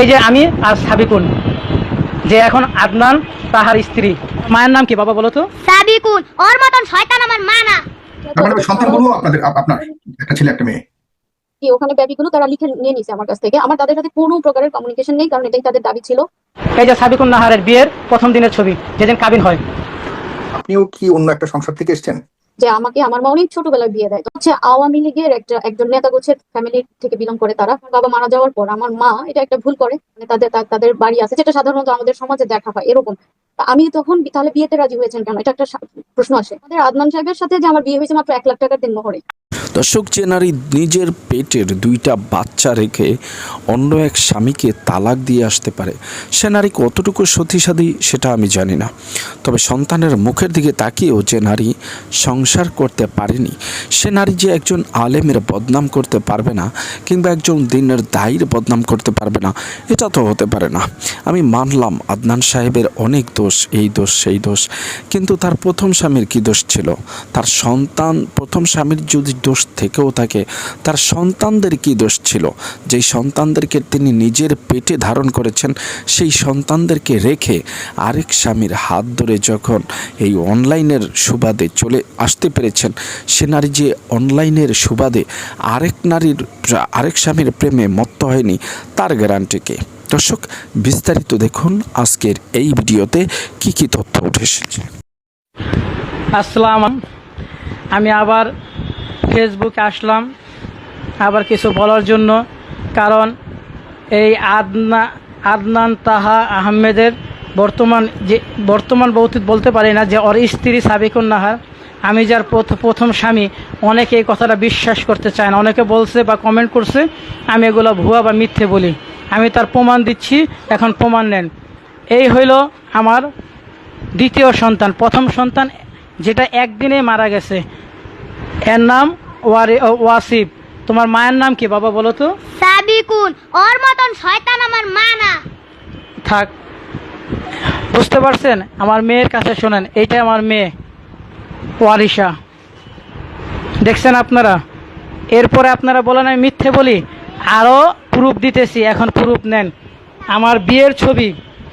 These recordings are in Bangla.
এই যে আমি আর সাবিকুন যে এখন আদনান তাহার স্ত্রী। মায়ের নাম কি বাবা বলো তো? সাবিকুন ওর মতন শয়তান আমার মা না। মানে ওই সন্তানগুলো আপনাদের আপনার একটা ছেলে একটা মেয়ে। কি ওখানে বেবিগুলো তারা লিখে নিয়ে নিছে আমার কাছ থেকে। আমার তাদের সাথে কোনো প্রকারের কমিউনিকেশন নেই কারণ এটাই তাদের দাবি ছিল। এই যে সাবিকুন নাহারের বিয়ের প্রথম দিনের ছবি যেদিন কাবিন হয়। আপনিও কি অন্য একটা সংসার থেকে এসেছেন? যে আমাকে আমার মা অনেক ছোটবেলায় বিয়ে দেয়। হচ্ছে আওয়ামী লীগের একটা, একজন নেতা গোছের ফ্যামিলি থেকে বিলং করে তারা। বাবা মারা যাওয়ার পর আমার মা এটা একটা ভুল করে। মানে তাদের তাদের বাড়ি আছে, যেটা সাধারণত আমাদের সমাজে দেখা হয় এরকম। আমি তখন তাহলে বিয়েতে রাজি হয়েছেন কেন? এটা একটা প্রশ্ন আসে। আমাদের আদনান সাহেবের সাথে যে আমার বিয়ে হয়েছে মাত্র এক লাখ টাকার দিন মোহরে। দর্শক যে নারী নিজের পেটের দুইটা বাচ্চা রেখে অন্য এক স্বামীকে তালাক দিয়ে আসতে পারে। সে নারী কতটুকু সতীসাধী সেটা আমি জানি না। তবে সন্তানের মুখের দিকে তাকিয়েও যে নারী সংসার করতে পারেনি, সে নারী যে একজন আলেমের বদনাম করতে পারবে না কিংবা একজন দিনের দায়ের বদনাম করতে পারবে না, এটা তো হতে পারে না। আমি মানলাম আদনান সাহেবের অনেক দোষ, এই দোষ, সেই দোষ, কিন্তু তার প্রথম স্বামীর কি দোষ ছিল? তার সন্তান প্রথম স্বামীর যদি দোষ থেকেও থাকে। তার সন্তানদের কি দোষ ছিল? যেই সন্তানদেরকে তিনি নিজের পেটে ধারণ করেছেন, সেই সন্তানদেরকে রেখে আরেক স্বামীর হাত ধরে যখন এই অনলাইনের সুবাদে চলে আসতে পেরেছেন, সে নারী যে অনলাইনের সুবাদে আরেক নারীর আরেক স্বামীর প্রেমে মত্ত হয়নি, তার গ্যারান্টিকে দর্শক, বিস্তারিত দেখুন আজকের এই ভিডিওতে কি কি তথ্য উঠে এসেছে আসসালাম, আমি আবার ফেসবুকে আসলাম আবার কিছু বলার জন্য, কারণ এই আদনা, আদনান তাহা আহমেদের বর্তমান যে, বর্তমান বলতে বলতে পারি না যে ওর স্ত্রী সাবিকুন নাহার। আমি যার প্রথ- প্রথম স্বামী, অনেকে এই কথাটা বিশ্বাস করতে চায় না। অনেকে বলছে বা কমেন্ট করছে, আমি এগুলো ভুয়া বা মিথ্যে বলি। আমি তার প্রমাণ দিচ্ছি, এখন প্রমাণ নেন। এই হইল আমার দ্বিতীয় সন্তান, প্রথম সন্তান, যেটা একদিনে মারা গেছে। এর নাম ওয়াসিফ। তোমার মায়ের নাম কি বাবা বলো তো? সাবিকুন ওর মতন শয়তান আমার মা না। থাক। বুঝতে পারছেন? আমার মেয়ের কাছে শোনেন এইটা আমার মেয়ে ওয়ারিশা। দেখছেন আপনারা? এরপরে আপনারা বলেন আমি মিথ্যে বলি। আরও প্রুফ দিতেছি এখন প্রুফ নেন। আমার বিয়ের ছবি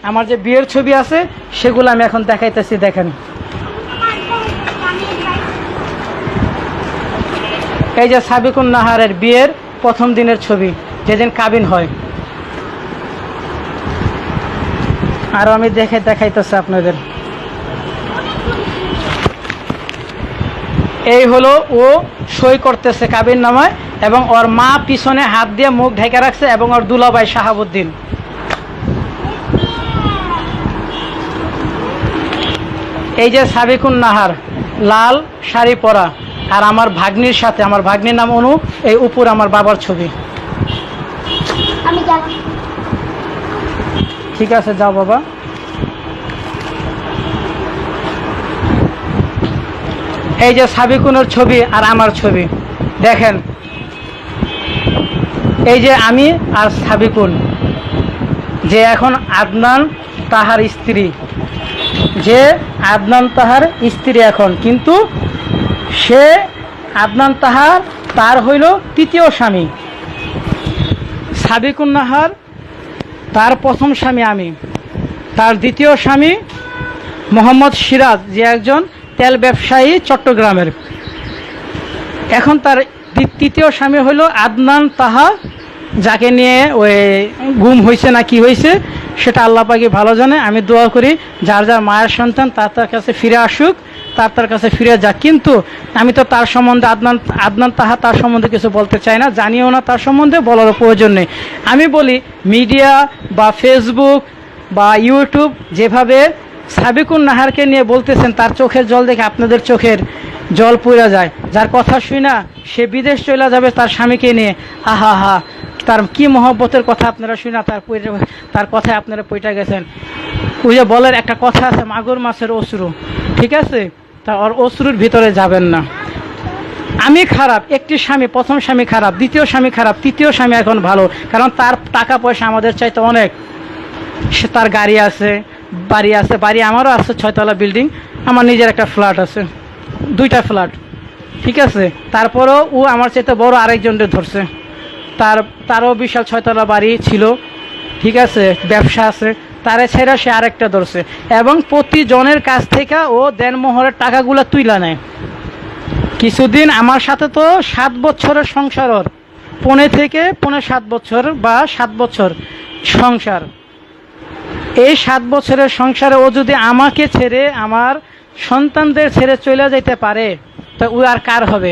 আমার যে বিয়ের ছবি আছে সেগুলো আমি এখন দেখাইতেছি দেখেন। এই যে সাবিকুন নাহারের বিয়ের প্রথম দিনের ছবি, যেদিন কাবিন হয়। আরও আমি দেখে দেখাইতেছি আপনাদের। এই হলো ও সই করতেছে কাবির নামায় এবং ওর মা পিছনে হাত দিয়ে মুখ ঢেকে রাখছে এবং ওর দুলাভাই শাহাবুদ্দিন। এই যে সাবিকুন নাহার, লাল শাড়ি পরা। আর আমার ভাগ্নির সাথে আমার ভাগ্নির নাম অনু এই উপর আমার বাবার ছবি। ঠিক আছে যাও বাবা। এই যে সাবিকুনের ছবি আর আমার ছবি দেখেন। এই যে আমি আর সাবিকুন যে এখন আদনান তাহার স্ত্রী যে আদনান তাহার স্ত্রী এখন কিন্তু সে আদনান তাহার তার হইল তৃতীয় স্বামী। সাবিকুন নাহার তার প্রথম স্বামী আমি। তার দ্বিতীয় স্বামী মোহাম্মদ সিরাজ, যে একজন তেল ব্যবসায়ী চট্টগ্রামের। এখন তার তৃতীয় স্বামী হলো আদনান তাহা যাকে নিয়ে ওই গুম হয়েছে না কি হয়েছে সেটা আল্লাহ পাকি ভালো জানে। আমি দোয়া করি, যার যার মায়ের সন্তান তার তার কাছে ফিরে আসুক। তার তার কাছে ফিরে যাক। কিন্তু আমি তো তার সম্বন্ধে আদনান আদনান তাহা তার সম্বন্ধে কিছু বলতে চাই না, জানিও না তার সম্বন্ধে বলার প্রয়োজন নেই। আমি বলি, মিডিয়া বা ফেসবুক বা ইউটিউব যেভাবে সাবিকুন নাহারকে নিয়ে বলতেছেন, তার চোখের জল দেখে আপনাদের চোখের জল পুড়ে যায়। যার কথা শুই না, সে বিদেশ চলে যাবে তার স্বামীকে নিয়ে। আহা হা, তার কি মহব্বতের কথা আপনারা শুই না, তার তার কথায় আপনারা পইটা গেছেন। ওই যে বলের একটা কথা আছে, মাগুর মাছের অশ্রু, ঠিক আছে? তা ওর অশ্রুর ভিতরে যাবেন না। আমি খারাপ, একটি স্বামী, প্রথম স্বামী খারাপ, দ্বিতীয় স্বামী খারাপ, তৃতীয় স্বামী এখন ভালো, কারণ তার টাকা পয়সা আমাদের চাইতে অনেক। সে তার গাড়ি আছে, বাড়ি আছে, বাড়ি আমারও আছে, ছয়তলা বিল্ডিং, আমার নিজের একটা ফ্ল্যাট আছে, দুইটা ফ্ল্যাট, ঠিক আছে? তারপরেও ও আমার চাইতে বড় আরেকজনকে ধরছে। তার, তারও বিশাল ছয়তলা বাড়ি ছিল, ঠিক আছে? ব্যবসা আছে তারে ছেড়া সে আরেকটা ধরছে। এবং প্রতিজনের কাছ থেকে ও দেনমোহরের টাকাগুলো তুইলা নেয় কিছুদিন আমার সাথে তো সাত বছরের সংসার ওর। পনে থেকে পনে সাত বছর বা সাত বছর সংসার। এই সাত বছরের সংসারে ও যদি আমাকে ছেড়ে আমার সন্তানদের ছেড়ে চলে যেতে পারে, তো ও আর কার হবে?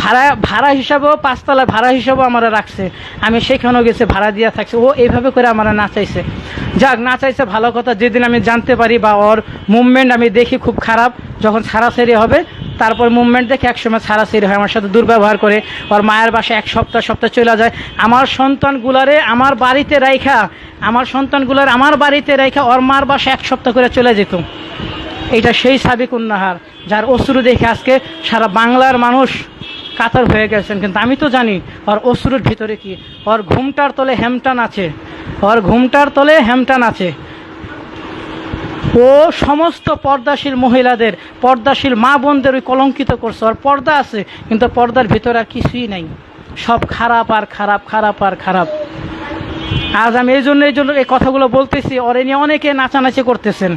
ভাড়া ভাড়া হিসাবেও পাঁচতলা ভাড়া হিসাবেও আমার রাখছে। আমি সেখানেও গেছে, ভাড়া দিয়া থাকছে। ও এইভাবে করে আমার নাচাইছে। যাক, নাচাইছে ভালো কথা। যেদিন আমি জানতে পারি বা ওর মুভমেন্ট আমি দেখি খুব খারাপ, যখন ছাড়াছাড়ি হবে, তারপর মুভমেন্ট দেখে একসময় ছাড়াছাড়ি হয়, আমার সাথে দুর্ব্যবহার করে। ওর মায়ের বাসায় এক সপ্তাহ সপ্তাহ চলে যায়। আমার সন্তানগুলারে আমার বাড়িতে রাইখা, আমার সন্তানগুলার আমার বাড়িতে রাইখা ওর মার বাসায় এক সপ্তাহ করে চলে যেত। এটা সেই সাবিক উন্নাহার যার অশ্রু দেখে আজকে সারা বাংলার মানুষ কাতার হয়ে গেছেন, কিন্তু আমি তো জানি ওর অশ্রুর ভিতরে কি। ওর ঘুমটার তলে হেমটান আছে। ওর ঘুমটার তলে হেমটান আছে। ও সমস্ত পর্দাশীল মহিলাদের, পর্দাশীল মা বোনদের ওই কলঙ্কিত করছে। ওর পর্দা আছে, কিন্তু পর্দার ভিতরে আর কিছুই নাই। সব খারাপ আর খারাপ খারাপ আর খারাপ। আজ আমি এই জন্য এই জন্য এই কথাগুলো বলতেছি। ওরে নিয়ে অনেকে নাচানাচি করতেছেন।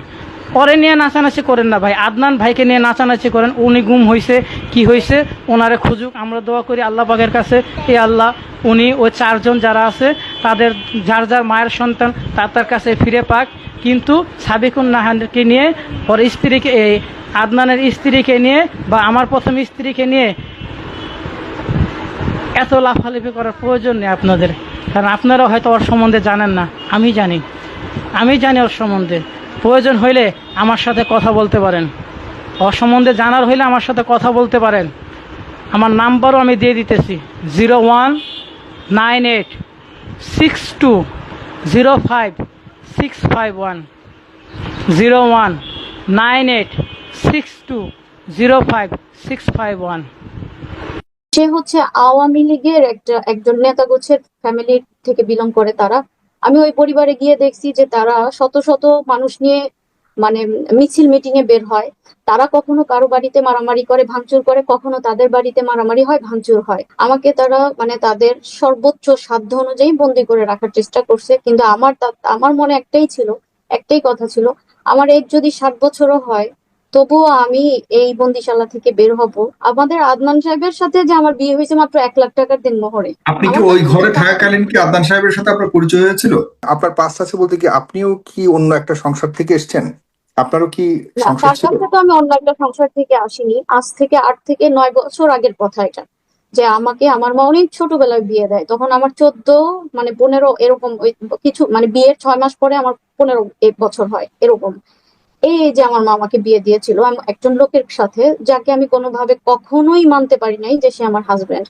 ওরে নিয়ে নাচানাচি করেন না ভাই। আদনান ভাইকে নিয়ে নাচানাচি করেন। উনি গুম হয়েছে কি হয়েছে ওনারে খুঁজুক। আমরা দোয়া করি আল্লাহ পাকের কাছে, এ আল্লাহ, উনি ওই চারজন যারা আছে, তাদের যার যার মায়ের সন্তান, তার তার কাছে ফিরে পাক। কিন্তু সাবিকুন নাহানকে নিয়ে, ওর স্ত্রীকে, এই আদনানের স্ত্রীকে নিয়ে, বা আমার প্রথম স্ত্রীকে নিয়ে, এত লাফালাফি করার প্রয়োজন নেই আপনাদের। কারণ আপনারা হয়তো ওর সম্বন্ধে জানেন না। আমি জানি। আমি জানি ওর সম্বন্ধে। প্রয়োজন হইলে আমার সাথে কথা বলতে পারেন। অসম্বন্ধে জানার হইলে আমার সাথে কথা বলতে পারেন। আমার নাম্বারও আমি দিয়ে দিতেছি, zero one nine eight six two zero five six five one. Zero one nine eight six two zero five six five one. সে হচ্ছে আওয়ামী লীগের একটা একজন নেতা গোছের ফ্যামিলি থেকে বিলং করে তারা। আমি ওই পরিবারে গিয়ে দেখছি যে তারা শত শত মানুষ নিয়ে মানে মিছিল মিটিং এ বের হয়। তারা কখনো কারও বাড়িতে মারামারি করে, ভাঙচুর করে, কখনো তাদের বাড়িতে মারামারি হয়, ভাঙচুর হয়। আমাকে তারা মানে তাদের সর্বোচ্চ সাধ্য অনুযায়ী বন্দি করে রাখার চেষ্টা করছে। কিন্তু আমার আমার মনে একটাই ছিল, একটাই কথা ছিল, আমার এজ যদি ষাট বছরও হয় তবুও আমি এই বন্দিশালা থেকে বের হব। আমাদের আদনান সাহেবের সাথে যে আমার বিয়ে হয়েছে মাত্র এক লাখ টাকার দিন মোহরে। আপনি কি ওই ঘরে থাকাকালীন কি আদনান সাহেবের সাথে আপনার পরিচয় হয়েছিল? আপনার পাঁচ আছে বলতে কি আপনিও কি অন্য একটা সংসার থেকে এসেছেন? আপনারও কি সংসার তার ছিল? তো আমি অন্য একটা সংসার থেকে আসিনি। আজ থেকে আট থেকে নয় বছর আগের কথা এটা। যে আমাকে আমার মা অনেক ছোটবেলায় বিয়ে দেয়। তখন আমার চোদ্দ মানে পনেরো এরকম ওই কিছু মানে বিয়ের ছয় মাস পরে আমার পনেরো এক বছর হয় এরকম। এই যে আমার মামাকে বিয়ে দিয়েছিল একজন লোকের সাথে যাকে আমি কোনোভাবে কখনোই মানতে পারি নাই যে সে আমার হাজবেন্ড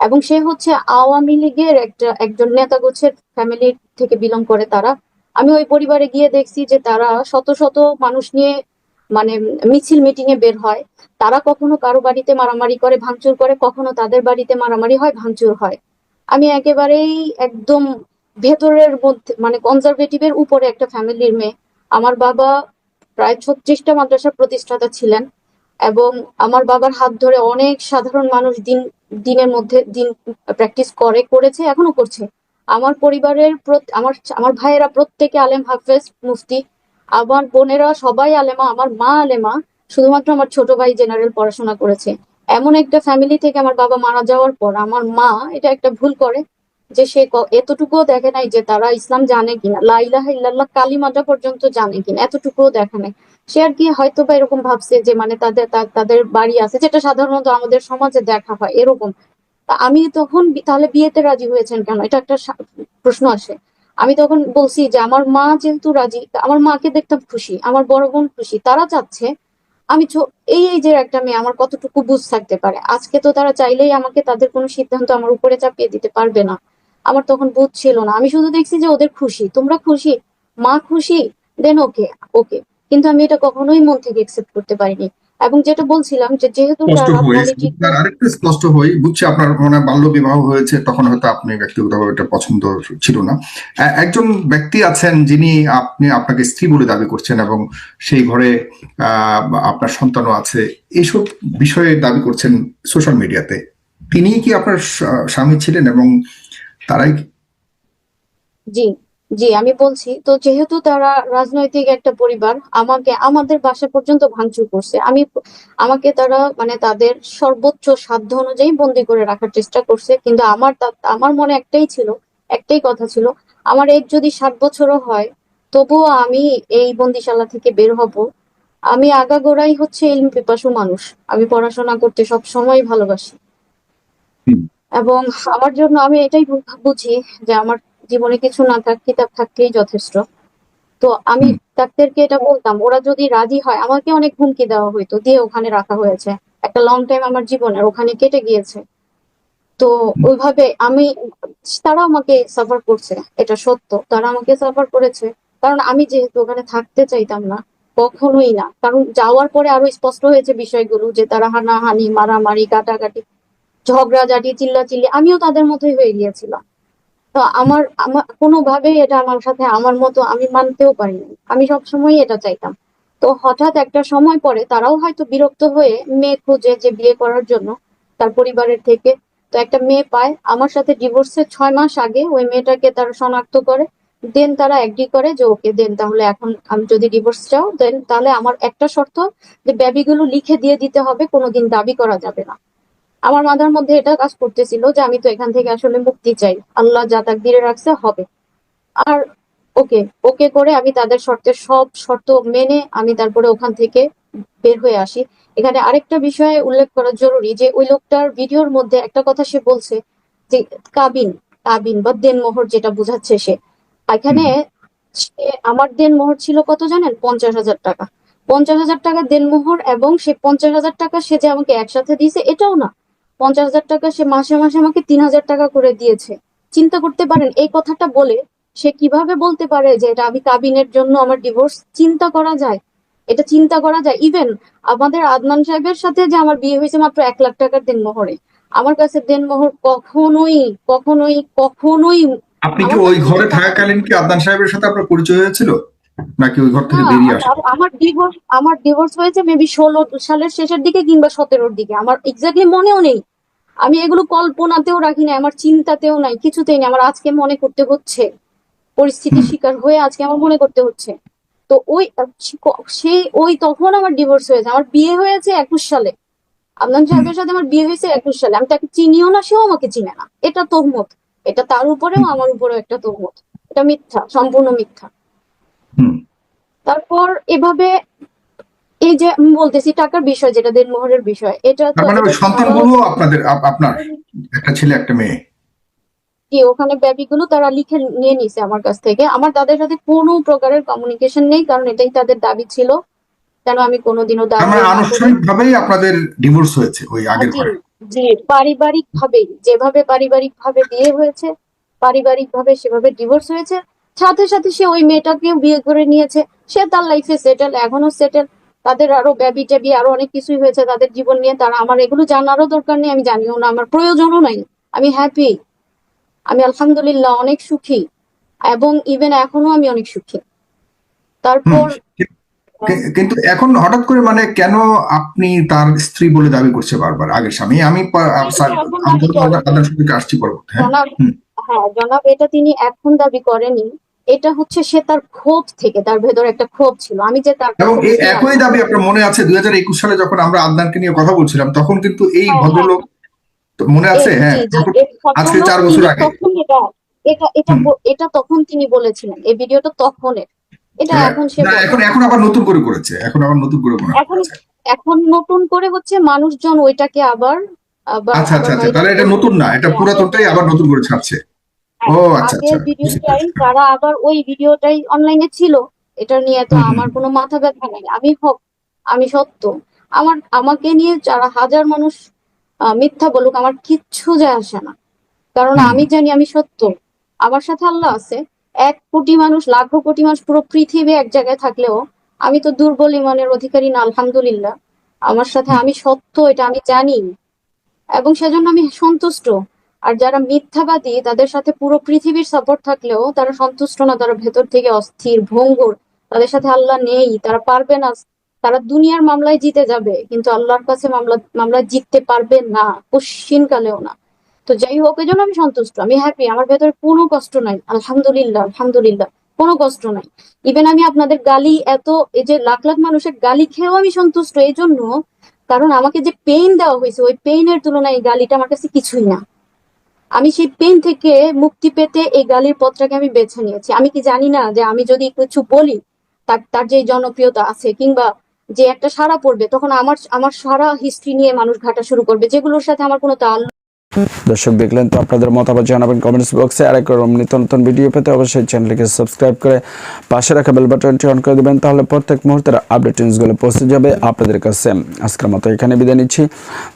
এবং সে হচ্ছে আওয়ামী লীগের একটা, একজন নেতা গোছের ফ্যামিলি থেকে বিলং করে তারা। আমি ওই পরিবারে গিয়ে দেখছি যে তারা শত শত মানুষ নিয়ে মানে মিছিল মিটিং এ বের হয়। তারা কখনো কারও বাড়িতে মারামারি করে, ভাঙচুর করে, কখনো তাদের বাড়িতে মারামারি হয়, ভাঙচুর হয়। আমি একেবারেই একদম ভেতরের মধ্যে মানে কনজারভেটিভের উপরে একটা ফ্যামিলির মেয়ে। আমার বাবা প্রায় ছত্রিশটা মাদ্রাসার প্রতিষ্ঠাতা ছিলেন এবং আমার বাবার হাত ধরে অনেক সাধারণ মানুষ দিন, দিনের মধ্যে দিন প্র্যাকটিস করে, করেছে, এখনও করছে। আমার পরিবারের আমার আমার ভাইয়েরা প্রত্যেকে আলেম হাফেজ মুফতি, আমার বোনেরা সবাই আলেমা, আমার মা আলেমা, শুধুমাত্র আমার ছোট ভাই জেনারেল পড়াশোনা করেছে। এমন একটা ফ্যামিলি থেকে আমার বাবা মারা যাওয়ার পর আমার মা এটা একটা ভুল করে যে সে এতটুকুও দেখে নাই যে তারা ইসলাম জানে কিনা, লা ইলাহা ইল্লাল্লাহ কালিমাটা পর্যন্ত জানে কিনা, এতটুকুও দেখে নাই। সে আর কি হয়তো বা এরকম ভাবছে যে মানে তাদের তাদের বাড়ি আছে, যেটা সাধারণত আমাদের সমাজে দেখা হয় এরকম। আমি তখন তাহলে বিয়েতে রাজি হয়েছেন কেন? এটা একটা প্রশ্ন আসে। আমি তখন বলছি যে আমার মা যেহেতু রাজি আমার মাকে দেখতাম খুশি, আমার বড় বোন খুশি, তারা চাচ্ছে। আমি এই এই যে একটা মেয়ে, আমার কতটুকু বুঝ থাকতে পারে? আজকে তো তারা চাইলেই আমাকে তাদের কোনো সিদ্ধান্ত আমার উপরে চাপিয়ে দিতে পারবে না। আমার তখন বুঝ ছিল না। আমি শুধু দেখছি যে ওদের খুশি। তোমরা খুশি? মা খুশি? দেন ওকে ওকে কিন্তু আমি এটা কখনোই মন থেকে একসেপ্ট করতে পারিনি। এবং যেটা বলছিলাম যে যেহেতু আরেকটু স্পষ্ট হই বুঝছি আপনার মনে বাল্য বিবাহ হয়েছে তখন হয়তো আপনি ব্যক্তিগতভাবে এটা পছন্দ ছিল না। একজন ব্যক্তি আছেন যিনি আপনি আপনাকে স্ত্রী বলে দাবি করছেন এবং সেই ঘরে আহ, আপনার সন্তানও আছে। এইসব বিষয়ে দাবি করছেন সোশ্যাল মিডিয়াতে। তিনি কি আপনার স্বামী ছিলেন এবং তারাই জি জি আমি বলছি তো যেহেতু তারা রাজনৈতিক একটা পরিবার আমাকে আমাদের বাসা পর্যন্ত ভাঙচুর করছে আমি আমাকে তারা মানে তাদের সর্বোচ্চ সাধ্য অনুযায়ী বন্দি করে রাখার চেষ্টা করছে কিন্তু আমার আমার মনে একটাই ছিল একটাই কথা ছিল আমার এজ যদি ষাট বছরও হয় তবুও আমি এই বন্দিশালা থেকে বের হব। আমি আগাগোড়াই হচ্ছে ইলম পিপাসু মানুষ আমি পড়াশোনা করতে সব সময় ভালোবাসি। এবং আমার জন্য আমি এটাই বুঝি যে আমার জীবনে কিছু না থাক কিতাব থাকলেই যথেষ্ট। তো আমি ডাক্তারকে এটা বলতাম ওরা যদি রাজি হয় আমাকে অনেক হুমকি দেওয়া হইতো দিয়ে ওখানে রাখা হয়েছে। একটা লং টাইম আমার জীবনের ওখানে কেটে গিয়েছে। তো ওইভাবে আমি তারা আমাকে সাফার করছে এটা সত্য। তারা আমাকে সাফার করেছে কারণ আমি যেহেতু ওখানে থাকতে চাইতাম না কখনোই না। কারণ যাওয়ার পরে আরও স্পষ্ট হয়েছে বিষয়গুলো যে তারা হানাহানি মারামারি কাটাকাটি। ঝগড়াঝাটি চিল্লাচিল্লি, আমিও তাদের মতোই হয়ে গিয়েছিলাম। তো আমার আমার, কোনোভাবেই এটা আমার সাথে, আমার মতো আমি মানতেও পারিনি। আমি সবসময় এটা চাইতাম। তো হঠাৎ একটা সময় পরে তারাও হয়তো বিরক্ত হয়ে মেয়ে খুঁজে যে বিয়ে করার জন্য তার পরিবারের থেকে, তো একটা মেয়ে পায়, আমার সাথে ডিভোর্সের ছয় মাস আগে ওই মেয়েটাকে তারা শনাক্ত করে দেন তারা এগ্রি করে যে, ওকে দেন তাহলে এখন আমি যদি ডিভোর্স চাও দেন তাহলে আমার একটা শর্ত যে বেবিগুলো লিখে দিয়ে দিতে হবে, কোনোদিন দাবি করা যাবে না। আমার মাথার মধ্যে এটা কাজ করতেছিল যে আমি তো এখান থেকে আসলে মুক্তি চাই। আল্লাহ যা তাকদিরে রাখছে হবে। আর ওকে ওকে করে আমি তাদের শর্তের সব শর্ত মেনে আমি তারপরে ওখান থেকে বের হয়ে আসি। এখানে আরেকটা বিষয়ে উল্লেখ করা জরুরি যে ওই লোকটার ভিডিওর মধ্যে একটা কথা সে বলছে যে কাবিন কাবিন বা দেনমোহর যেটা বোঝাচ্ছে সে। এখানে আমার দেনমোহর ছিল কত জানেন? পঞ্চাশ হাজার টাকা। পঞ্চাশ হাজার টাকা দেনমোহর এবং সে পঞ্চাশ হাজার টাকা সে যে আমাকে একসাথে দিয়েছে এটাও না। পঞ্চাশ হাজার টাকা সে মাসে মাসে আমাকে তিন হাজার টাকা করে দিয়েছে। চিন্তা করতে পারেন এই কথাটা বলে সে কীভাবে বলতে পারে যে এটা আমি কাবিনের জন্য আমার ডিভোর্স চিন্তা করা যায়? এটা চিন্তা করা যায়। ইভেন আমাদের আদনান সাহেবের সাথে যে আমার বিয়ে হয়েছে মাত্র এক লাখ টাকার দেনমোহরে আমার কাছে দেন দেনমোহর কখনোই কখনোই কখনোই আপনি কি ওই ঘরে থাকাকালীন কি আদনান সাহেবের সাথে আপনার পরিচয় হয়েছিল? নাকি ওই ঘর থেকে না, বেরিয়ে আসা আমার- ডিভোর্স আমার ডিভোর্স হয়েছে মেবি ষোলো সালের শেষের দিকে কিংবা সতেরোর দিকে। আমার এক্স্যাক্টলি মনেও নেই। আমি এগুলো কল্পনাতেও রাখি না আমার চিন্তাতেও নাই কিছুতেই নেই। আমার আজকে মনে করতে হচ্ছে। পরিস্থিতির শিকার হয়ে আজকে আমার মনে করতে হচ্ছে। তো ওই সেই ওই তখন আমার ডিভোর্স হয়েছে। আমার বিয়ে হয়েছে একুশ সালে। আদনান সাহেবের সাথে আমার বিয়ে হয়েছে একুশ সালে। আমি তাকে চিনিও না সেও আমাকে চিনে না। এটা তহমত। এটা তার উপরেও আমার উপরেও একটা তহমত। এটা মিথ্যা সম্পূর্ণ মিথ্যা। তারপর এভাবে এই যে আমি বলতেছি টাকার বিষয় যেটা দেনমোহরের বিষয় এটা তো মানে সন্তানগুলো আপনাদের আপনার একটা ছেলে একটা মেয়ে। কি ওখানে বেবিগুলো তারা লিখে নিয়ে নিছে আমার কাছ থেকে। আমার তাদের সাথে কোনো প্রকারের কমিউনিকেশন নেই কারণ এটাই তাদের দাবি ছিল কেন আমি কোনোদিনও দাবি মানে না। আনুষ্ঠানিক ভাবেই আপনাদের ডিভোর্স হয়েছে ওই আগের ঘরে। জি পারিবারিক ভাবেই যেভাবে পারিবারিক ভাবে বিয়ে হয়েছে পারিবারিক ভাবে সেভাবে ডিভোর্স হয়েছে সাথে সাথে সে ওই মেয়েটাকেও বিয়ে করে নিয়েছে। সে তার লাইফে সেটেল এখনও সেটেল তাদের আরও ব্যাবি ট্যাবি আরও অনেক কিছুই হয়েছে তাদের জীবন নিয়ে। তারা আমার এগুলো জানারও দরকার নেই আমি জানিও না আমার প্রয়োজনও নাই। আমি হ্যাপি আমি আলহামদুলিল্লাহ অনেক সুখী। এবং ইভেন এখনও আমি অনেক সুখী। তারপর কিন্তু এখন হঠাৎ করে মানে কেন আপনি তার স্ত্রী বলে দাবি করছে বারবার? আগের স্বামী আমি আসছি পরবর্তী হ্যাঁ? হ্যাঁ জনাব এটা তিনি এখন দাবি করেনি এটা হচ্ছে সে তার ক্ষোভ থেকে তার ভেতর একটা ক্ষোভ ছিল। আমি যে তার এবং একই দাবি আপনার মনে আছে দুই হাজার একুশ সালে যখন আমরা আদনানকে নিয়ে কথা বলছিলাম তখন কিন্তু এই হ্যাঁ, ভদ্রলোক মনে আছে? হ্যাঁ আজকে চার বছর আগে। এটা এটা এটা তখন তিনি বলেছিলেন এই ভিডিওটা তখনের। এটা হ্যাঁ, এখন সে এখন এখন আবার নতুন করে করেছে এখন আবার নতুন করে এখন এখন নতুন করে হচ্ছে মানুষজন ওইটাকে আবার আবার আচ্ছা আচ্ছা আচ্ছা তাহলে এটা নতুন না এটা পুরাতনটাই আবার নতুন করে ছাড়ছে। ও আচ্ছা আচ্ছা আগের ভিডিওটাই তারা আবার ওই ভিডিওটাই অনলাইনে ছিল এটা নিয়ে তো। আমার কোনো মাথা ব্যথা নেই। আমি হক আমি সত্য। আমার আমাকে নিয়ে যারা হাজার মানুষ মিথ্যা বলুক আমার কিচ্ছু যায় আসে না। কারণ আমি জানি আমি সত্য। আমার সাথে আল্লাহ আছে। এক কোটি মানুষ লাখো কোটি মানুষ পুরো পৃথিবী এক জায়গায় থাকলেও আমি তো দুর্বল ইমানের অধিকারী না আলহামদুলিল্লাহ। আমার সাথে আমি সত্য এটা আমি জানি। এবং সেজন্য আমি সন্তুষ্ট। আর যারা মিথ্যাবাদী, তাদের সাথে পুরো পৃথিবীর সাপোর্ট থাকলেও তারা সন্তুষ্ট না, তারা ভেতর থেকে অস্থির, ভঙ্গুর। তাদের সাথে আল্লাহ নেই, তারা পারবে না। তারা দুনিয়ার মামলায় জিতে যাবে, কিন্তু আল্লাহর কাছে মামলা মামলায় জিততে পারবে না কশিন কালেও না। তো যাই হোক এই জন্য আমি সন্তুষ্ট, আমি হ্যাপি আমার ভেতরে কোনো কষ্ট নাই। আলহামদুলিল্লাহ আলহামদুলিল্লাহ, কোনো কষ্ট নাই। ইভেন আমি আপনাদের গালি, এত, এই যে লাখ লাখ মানুষের গালি খেয়েও আমি সন্তুষ্ট এই জন্য কারণ আমাকে যে পেইন দেওয়া হয়েছে, ওই পেইনের তুলনায় এই গালিটা আমার কাছে কিছুই না। আমি সেই পেন থেকে মুক্তি পেতে এই গালির পথটাকে আমি বেছে নিয়েছি। আমি কি জানি না যে আমি যদি কিছু বলি, তার তার যে জনপ্রিয়তা আছে কিংবা যে একটা সারা পড়বে, তখন আমার আমার সারা হিস্ট্রি নিয়ে মানুষ ঘাটা শুরু করবে, যেগুলোর সাথে আমার কোনো তাল দর্শক দেখলেন তো আপনাদের মতামত জানাবেন কমেন্টস বক্সে আর একরকম নিত্য নতুন ভিডিও পেতে অবশ্যই চ্যানেলকে সাবস্ক্রাইব করে পাশে রাখা বেল বাটনটি অন করে দেবেন, তাহলে প্রত্যেক মুহূর্তের আপডেট নিউজগুলো পৌঁছে যাবে আপনাদের কাছে। আজকের মতো এখানে বিদায় নিচ্ছি।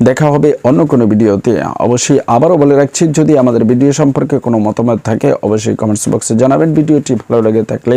দেখা হবে অন্য কোনো ভিডিওতে অবশ্যই আবারও বলে রাখছি, যদি আমাদের ভিডিও সম্পর্কে কোনো মতামত থাকে, অবশ্যই কমেন্টস বক্সে জানাবেন। ভিডিওটি ভালো লেগে থাকলে